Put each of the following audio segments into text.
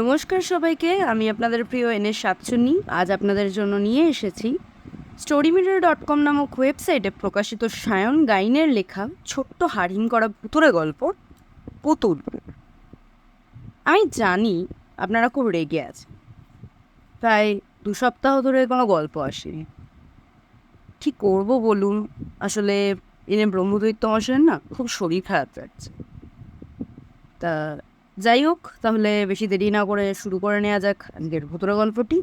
নমস্কার সবাইকে, আমি আপনাদের প্রিয় এন এস সাতচুন্নি। আজ আপনাদের জন্য নিয়ে এসেছি স্টোরি মিডিয়া ডট কম নামক ওয়েবসাইটে প্রকাশিত সায়ন গাইনের লেখা ছোট্ট হাড়হিম করা ভুতুরে গল্প, পুতুল। আমি জানি আপনারা খুব রেগে আছেন। প্রায় দু সপ্তাহ ধরে কোনো গল্প আসেনি। কি করব বলুন? আসলে এনে ব্রহ্মদৈত্য মশাই না, খুব শরীর খারাপ যাচ্ছে তা যাই হোক, তাহলে বেশি দেরি না করে শুরু করে নেওয়া যাক আজকের ভুতুরে গল্পটি।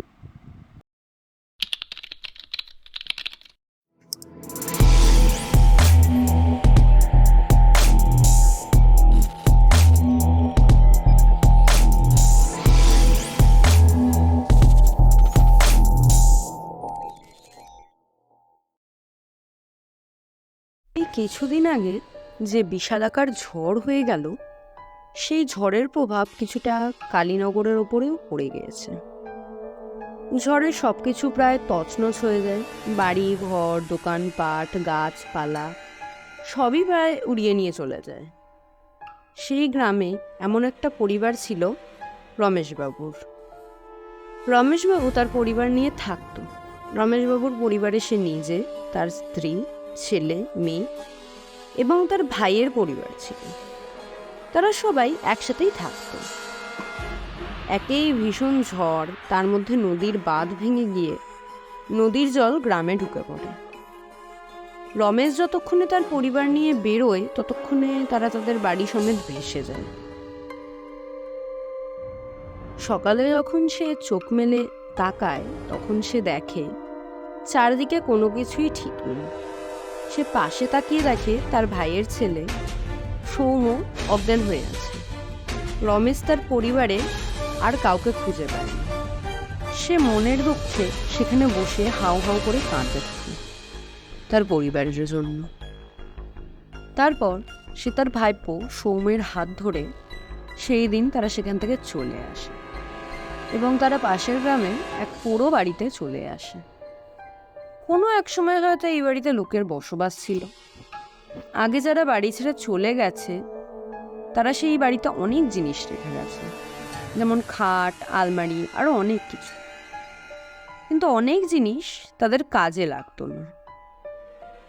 কিছুদিন আগে যে বিশালাকার ঝড় হয়ে গেল সেই ঝড়ের প্রভাব কিছুটা কালীনগরের ওপরেও পড়ে গিয়েছে। ঝড়ে সব কিছু প্রায় তছনছ হয়ে যায়। বাড়ি, ঘর দোকানপাট গাছপালা সবই প্রায় উড়িয়ে নিয়ে চলে যায়। সেই গ্রামে এমন একটা পরিবার ছিল রমেশবাবুর। রমেশবাবু তার পরিবার নিয়ে থাকতো। রমেশবাবুর পরিবারে সে নিজে, তার স্ত্রী, ছেলে, মেয়ে এবং তার ভাইয়ের পরিবার ছিল। তারা সবাই একসাথেই থাকতো। একেই ভীষণ ঝড়, তার মধ্যে নদীর বাঁধ ভেঙে গিয়ে নদীর জল গ্রামে ঢুকে পড়ে। রমেশ যতক্ষণে তার পরিবার নিয়ে বেরোয়, ততক্ষণে তারা তাদের বাড়ি সমেত ভেসে যায়। সকালে যখন সে চোখ মেলে তাকায়, তখন সে দেখে চারদিকে কোনো কিছুই ঠিক নেই। সে পাশে তাকিয়ে দেখে তার ভাইয়ের ছেলে সৌম্য অজ্ঞান হয়ে আছে। রমেশ তার পরিবারে আর কাউকে খুঁজে পায় না। সে মনের দুঃখে সেখানে বসে হাউ হাউ করে কাঁদতে থাকে তার পরিবারের জন্য। তারপর সে তার ভাইপো সৌমের হাত ধরে সেই দিন তারা সেখান থেকে চলে আসে এবং তারা পাশের গ্রামে এক পুরো বাড়িতে চলে আসে। কোনো এক সময় হয়তো এই বাড়িতে লোকের বসবাস ছিল। আগে যারা বাড়ি ছেড়ে চলে গেছে, তারা সেই বাড়িতে অনেক জিনিস রেখে গেছে। যেমন খাট, আলমারি আরও অনেক কিছু। কিন্তু অনেক জিনিস তাদের কাজে লাগতো না।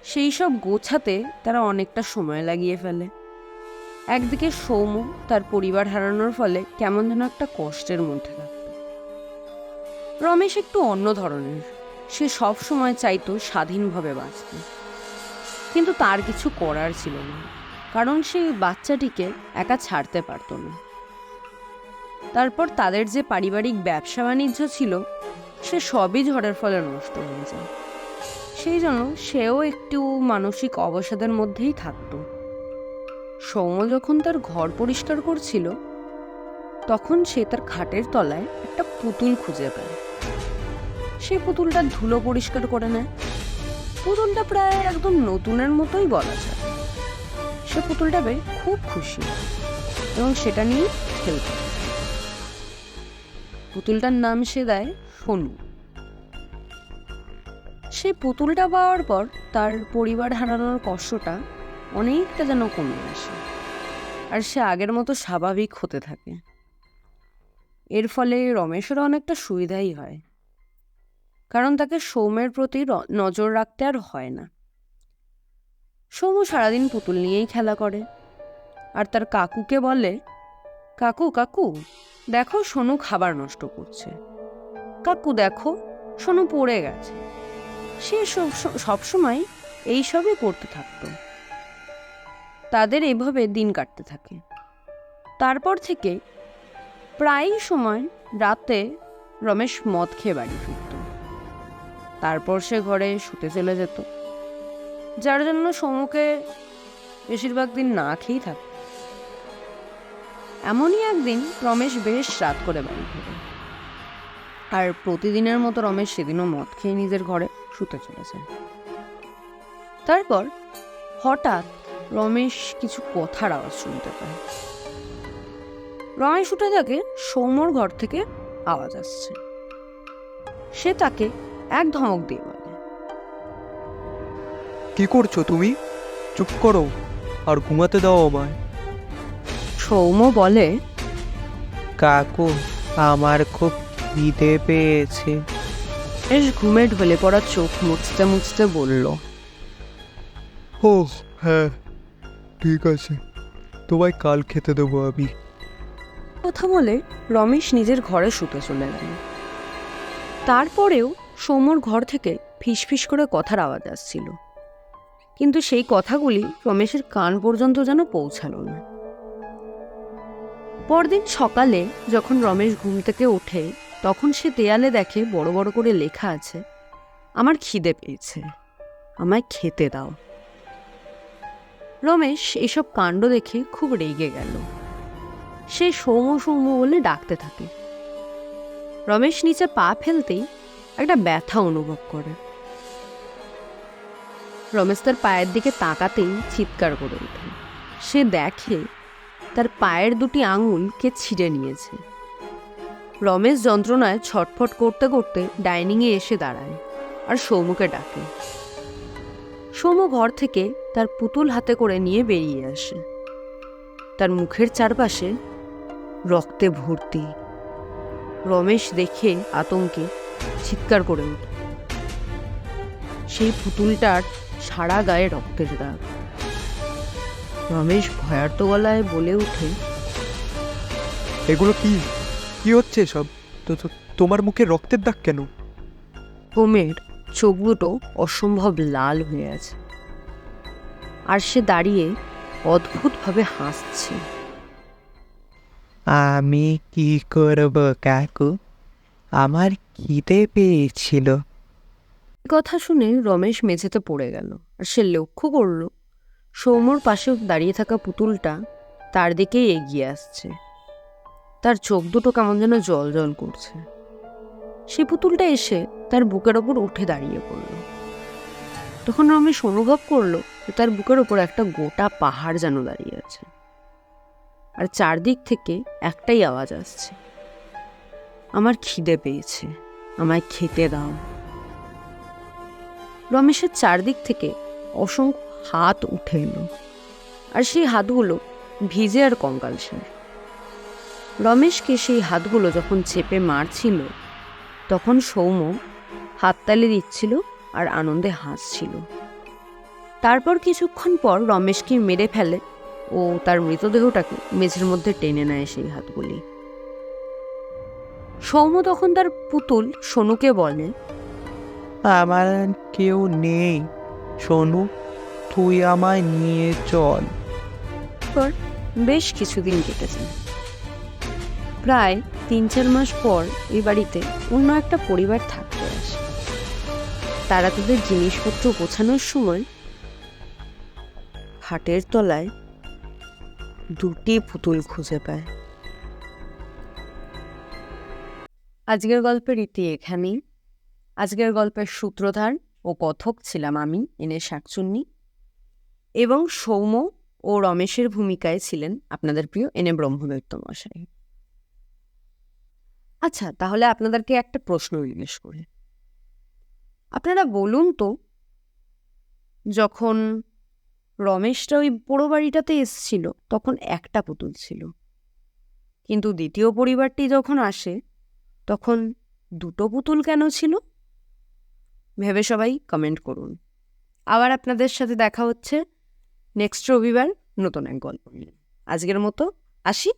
সেই সব গোছাতে তারা অনেকটা সময় লাগিয়ে ফেলে। একদিকে সৌম্য তার পরিবার হারানোর ফলে কেমন যেন একটা কষ্টের মধ্যে থাকত রমেশ একটু অন্য ধরনের। সে সব সময় চাইতো স্বাধীনভাবে বাঁচতে। কিন্তু তার কিছু করার ছিল না, কারণ সেই বাচ্চাটিকে একা ছাড়তে পারতো না। তারপর তাদের যে পারিবারিক ব্যবসা বাণিজ্য ছিল, সে সবই ঝড়ের ফলে নষ্ট হয়ে যায়। সেই জন্য সেও একটু মানসিক অবসাদের মধ্যেই থাকতো। সৌম্য যখন তার ঘর পরিষ্কার করছিল, তখন সে তার খাটের তলায় একটা পুতুল খুঁজে পায়। সেই পুতুলটা ধুলো পরিষ্কার করে নেয় পুতুলটা প্রায় একদম নতুনের মতোই বলা যায়। সে পুতুলটা পেয়ে খুব খুশি এবং সেটা নিয়ে খেলতে পুতুলটার নাম সে দেয় সোনু। সে পুতুলটা পাওয়ার পর তার পরিবার হারানোর কষ্টটা অনেকটা যেন কমে আসে আর সে আগের মতো স্বাভাবিক হতে থাকে। এর ফলে রমেশের অনেকটা সুবিধাই হয়। কারণ তাকে সৌমের প্রতি নজর রাখতে আর হয় না। সৌম্য সারাদিন পুতুল নিয়েই খেলা করে। আর তার কাকুকে বলে, কাকু কাকু, দেখো সোনু খাবার নষ্ট করছে। কাকু, দেখো, সোনু পড়ে গেছে। সে সব- সবসময় এইসবই করতে থাকতো। তাদের এভাবে দিন কাটতে থাকে। তারপর থেকে প্রায়ই সময় রাতে রমেশ মদ খেয়ে বাড়ি ফিরত। তারপর সে ঘরে শুতে চলে যেত। যার জন্য সমুকে বেশিরভাগ দিন না খেয়েই থাকত এমনই একদিন রমেশ বেশ রাত করে বাড়ি ফেরে। আর প্রতিদিনের মতো রমেশ সেদিনও মদ খেয়ে নিজের ঘরে শুতে চলে যায় তারপর হঠাৎ রমেশ কিছু কথার আওয়াজ শুনতে পায়। রমেশ উঠে থাকে সৌম্যর ঘর থেকে আওয়াজ আসছে। সে তাকে এক ধমক দিয়ে বলে কি করছ তুমি? চুপ করো আর ঘুমাতে দাও আমায়। সৌম্য বলে কাকু আমার খুব খিদে পেয়েছে। বেশ ঘুমে ঢলে পড়া চোখ মুছতে মুছতে বলল ও হ্যাঁ ঠিক আছে। তোমায় কাল খেতে দেবো আমি। কথা বলে রমেশ নিজের ঘরে শুতে চলে গেল। তারপরেও সৌম্যর ঘর থেকে ফিসফিস করে কথার আওয়াজ আসছিল। কিন্তু সেই কথাগুলি রমেশের কান পর্যন্ত যেন পৌঁছালো না। পরদিন সকালে যখন রমেশ ঘুম থেকে ওঠে, তখন সে দেয়ালে দেখে বড় বড় করে লেখা আছে, আমার খিদে পেয়েছে, আমায় খেতে দাও। রমেশ এসব কাণ্ড দেখে খুব রেগে গেল। সে সৌম্য সৌম্য বলে ডাকতে থাকে। রমেশ নিচে পা ফেলতেই একটা ব্যথা অনুভব করে। রমেশ তার পায়ের দিকে তাকাতেই চিৎকার করে ওঠে। সে দেখে তার পায়ের দুটি আঙুল কে ছিঁড়ে নিয়েছে। রমেশ যন্ত্রণায় ছটফট করতে করতে ডাইনিংয়ে এসে দাঁড়ায় আর সৌমুকে ডাকে। সৌম্য ঘর থেকে তার পুতুল হাতে করে নিয়ে বেরিয়ে আসে। তার মুখের চারপাশে রক্তে ভর্তি। রমেশ দেখে আতঙ্কে চিৎকার করে ওঠে সেই পুতুলটার সারা গায়ে রক্তের দাগ রমেশ ভয়ার্ত গলায় বলে ওঠে এগুলো কি? কি হচ্ছে সব তো তো- তোমার মুখে রক্তের দাগ কেন? হোমের চোখ দুটো অসম্ভব লাল হয়ে আছে। আর সে দাঁড়িয়ে অদ্ভুতভাবে হাসছে। আমি কি করব কাকু? আমার খিদে পেয়েছিল। কথা শুনে রমেশ মেঝেতে পড়ে গেল। আর সে লক্ষ্য করল, সৌম্যর পাশে দাঁড়িয়ে থাকা পুতুলটা তার দিকেই এগিয়ে আসছে। তার চোখ দুটো কেমন যেন জল জল করছে। সে পুতুলটা এসে তার বুকের ওপর উঠে দাঁড়িয়ে পড়ল। তখন রমেশ অনুভব করল তার বুকের ওপর একটা গোটা পাহাড় যেন দাঁড়িয়ে আছে। আর চারদিক থেকে একটাই আওয়াজ আসছে। আমার খিদে পেয়েছে। আমায় খেতে দাও। রমেশের চারদিক থেকে অসংখ্য হাত উঠে এলো। আর সেই হাতগুলো ভিজে আর কঙ্কালসার রমেশকে সেই হাতগুলো যখন চেপে মারছিল, তখন সৌম্য হাততালি দিচ্ছিল আর আনন্দে হাসছিল। তারপর কিছুক্ষণ পর রমেশকে মেরে ফেলে ও তার মৃতদেহটাকে মেঝের মধ্যে টেনে নেয় সেই হাতগুলি। সৌম্য তখন তার পুতুল সোনুকে বলে আমার আর কেউ নেই। সোনু তুই আমায় নিয়ে চল। পর বেশ কিছুদিন কেটেছে। প্রায় তিন চার মাস পর এই বাড়িতে অন্য একটা পরিবার থাকতে আসে। তারা তাদের জিনিসপত্র গোছানোর সময় হাটের তলায় দুটি পুতুল খুঁজে পায়। আজকের গল্পের রীতি এখানেই। আজকের গল্পের সূত্রধার ও কথক ছিলাম আমি এনে শাকচুন্নি। এবং সৌম্য ও রমেশের ভূমিকায় ছিলেন আপনাদের প্রিয় এনে ব্রহ্মদৈত্য মশাই আচ্ছা তাহলে আপনাদেরকে একটা প্রশ্ন জিজ্ঞেস করি। আপনারা বলুন তো, যখন রমেশটা ওই পোড়ো বাড়িটাতে এসছিল, তখন একটা পুতুল ছিল। কিন্তু দ্বিতীয় পরিবারটি যখন আসে তখন দুটো পুতুল কেন ছিল? ভেবে সবাই কমেন্ট করুন। আবার আপনাদের সাথে দেখা হচ্ছে নেক্সট রবিবার নতুন এক গল্প নিয়ে। আজকের মতো আসি।